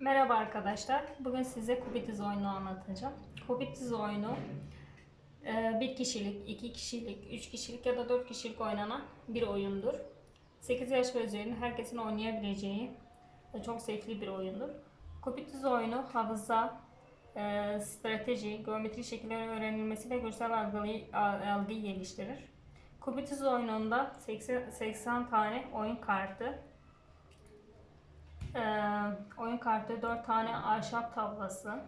Merhaba arkadaşlar. Bugün size Kubitiz oyunu anlatacağım. Kubitiz oyunu e, bir kişilik, iki kişilik, üç kişilik ya da dört kişilik oynanan bir oyundur. 8 yaş ve üzerinde herkesin oynayabileceği çok zevkli bir oyundur. Kubitiz oyunu hafıza, e, strateji, geometri şekillerin öğrenilmesi ve görsel algıyı, algıyı geliştirir. Kubitiz oyununda 80, 80 tane oyun kartı, ee, oyun kartı 4 tane ahşap tablası.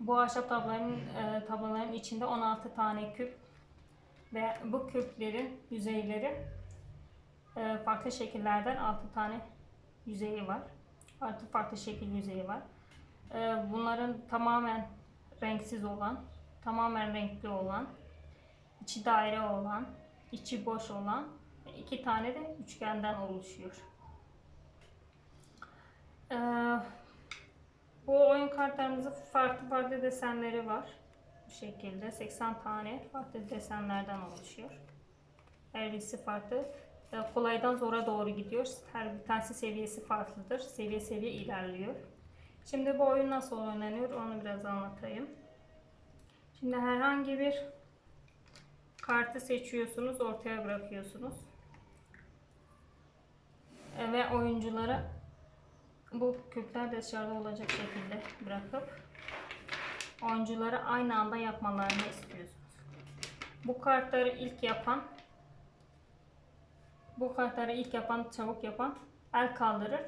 Bu ahşap tablaların e, tablaların içinde 16 tane küp ve bu küplerin yüzeyleri e, farklı şekillerden 6 tane yüzeyi var. Artı farklı şekil yüzeyi var. E, bunların tamamen renksiz olan, tamamen renkli olan, içi daire olan, içi boş olan iki tane de üçgenden oluşuyor. Ee, bu oyun kartlarımızın farklı farklı desenleri var. Bu şekilde 80 tane farklı desenlerden oluşuyor. Her birisi farklı. Ee, kolaydan zora doğru gidiyor. Her bir tanesi seviyesi farklıdır. Seviye seviye ilerliyor. Şimdi bu oyun nasıl oynanıyor onu biraz anlatayım. Şimdi herhangi bir kartı seçiyorsunuz, ortaya bırakıyorsunuz. Ee, Ve oyunculara bu küpler de dışarıda olacak şekilde bırakıp oyunculara aynı anda yapmalarını istiyorsunuz. Bu kartları ilk yapan bu kartları ilk yapan, çabuk yapan el kaldırır.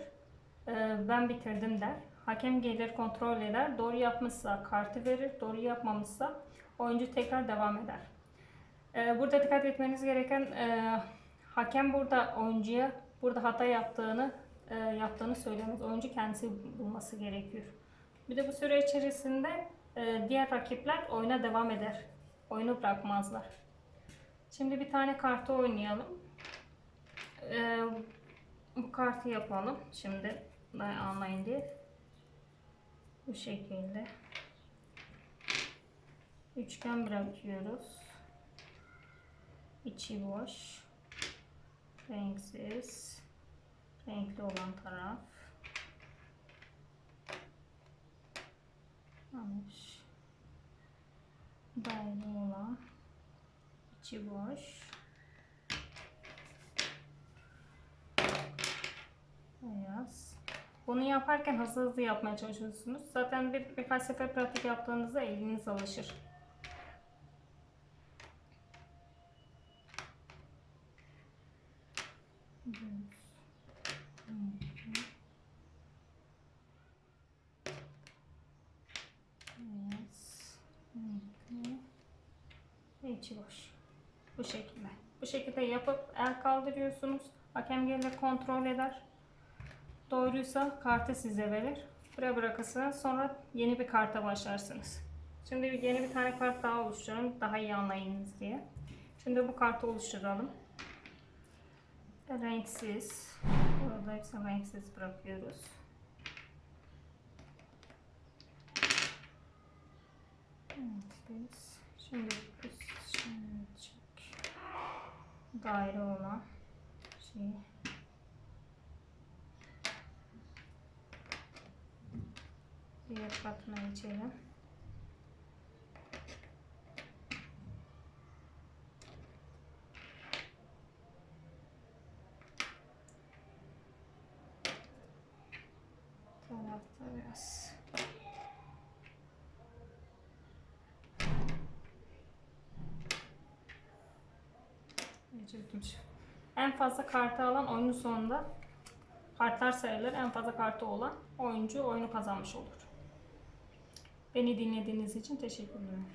Ee, ben bitirdim der. Hakem gelir kontrol eder. Doğru yapmışsa kartı verir. Doğru yapmamışsa oyuncu tekrar devam eder. Ee, burada dikkat etmeniz gereken e, hakem burada oyuncuya burada hata yaptığını e, yaptığını söylemez. Oyuncu kendisi bulması gerekiyor. Bir de bu süre içerisinde e, diğer rakipler oyuna devam eder. Oyunu bırakmazlar. Şimdi bir tane kartı oynayalım. E, bu kartı yapalım. Şimdi anlayın diye. Bu şekilde. Üçgen bırakıyoruz. İçi boş. Renksiz renkli olan taraf. Yanlış. Daire olan içi boş. Beyaz. Bunu yaparken hızlı hızlı yapmaya çalışıyorsunuz. Zaten bir, birkaç sefer pratik yaptığınızda eliniz alışır. Düz. Beyaz, renkli ve içi boş. Bu şekilde. Bu şekilde yapıp el kaldırıyorsunuz. Hakem gelir kontrol eder. Doğruysa kartı size verir. Buraya bırakırsınız. Sonra yeni bir karta başlarsınız. Şimdi yeni bir tane kart daha oluşturalım. Daha iyi anlayınız diye. Şimdi bu kartı oluşturalım. Renksiz. Burada hepsini renksiz bırakıyoruz. Renksiz. Şimdi çek. Daire olan şey. Diğer katına geçelim. tarafta biraz. Geçirdim. En fazla kartı alan oyunun sonunda kartlar sayılır. En fazla kartı olan oyuncu oyunu kazanmış olur. Beni dinlediğiniz için teşekkür ederim.